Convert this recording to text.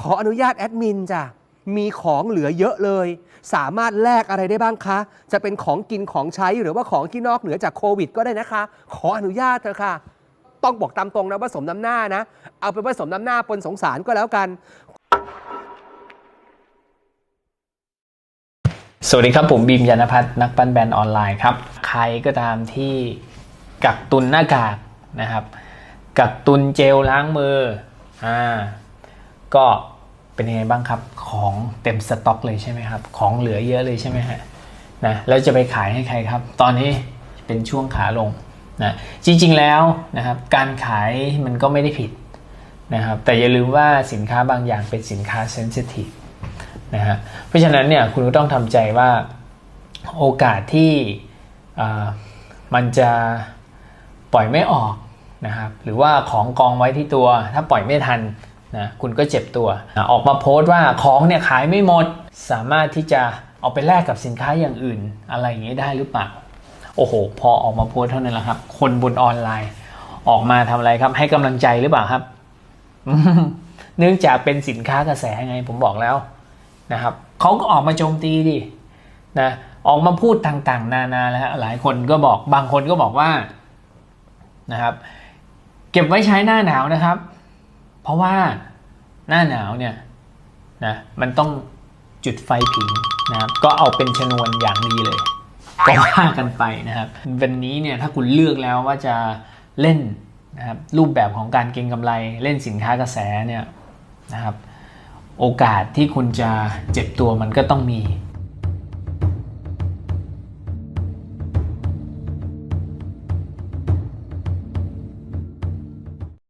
ขออนุญาตแอดมินจ้ะ มีของเหลือเยอะเลย สามารถแลกอะไรได้บ้างคะ จะเป็นของกินของใช้หรือว่าของที่นอกเหนือจากโควิด ก็ได้นะคะ ขออนุญาตเถอะค่ะ ต้องบอกตามตรงนะว่าสมน้ำหน้านะ เอาเป็นว่าสมน้ำหน้าปนสงสารก็แล้วกัน สวัสดีครับผมบีมยานพัฒน์นักปั้นแบรนด์ออนไลน์ครับ ใครก็ตามที่กักตุนหน้ากากนะครับ กักตุนเจลล้างมืออ่า ก็เป็นยังไงบ้างครับ ของเต็มสต็อกเลยใช่ไหมครับ ของเหลือเยอะเลยใช่ไหมฮะนะแล้วจะไปขายให้ใครครับ ตอนนี้เป็นช่วงขาลงนะจริงๆแล้วนะครับการขายมันก็ไม่ได้ผิดนะครับแต่อย่าลืมว่าสินค้าบางอย่างเป็นสินค้าเซนซิทีฟนะฮะเพราะฉะนั้นเนี่ยคุณก็ต้องทำใจว่าโอกาสที่อ่ามันจะปล่อยไม่ออกนะครับหรือว่าของกองไว้ที่ตัวถ้าปล่อยไม่ทัน นะคุณก็เจ็บตัว ออกมาโพสต์ว่าของเนี่ยขายไม่หมด สามารถที่จะเอาไปแลกกับสินค้าอย่างอื่น อะไรอย่างนี้ได้หรือเปล่า โอ้โห พอออกมาโพสต์เท่านั้นแหละครับ คนบนออนไลน์ ออกมาทำอะไรครับ ให้กำลังใจหรือเปล่าครับ เนื่องจากเป็นสินค้ากระแสไงผมบอกแล้วนะครับเขาก็ออกมาโจมตีดินะออกมาพูดต่างๆ นานาแล้วหลายคนก็บอกบางคนก็บอกว่านะครับ เก็บไว้ใช้หน้าหนาวนะครับ ราะว่าหน้าหนาวเนี่ยนะมันต้องจุดไฟผิงนะครับก็เอาเป็นชนวนอย่างดีเลยก็ว่ากันไปนะครับวันนี้เนี่ยถ้าคุณเลือกแล้วว่าจะเล่นนะครับรูปแบบของการเก็งกำไรเล่นสินค้ากระแสเนี่ยนะครับโอกาสที่คุณจะเจ็บตัวมันก็ต้องมี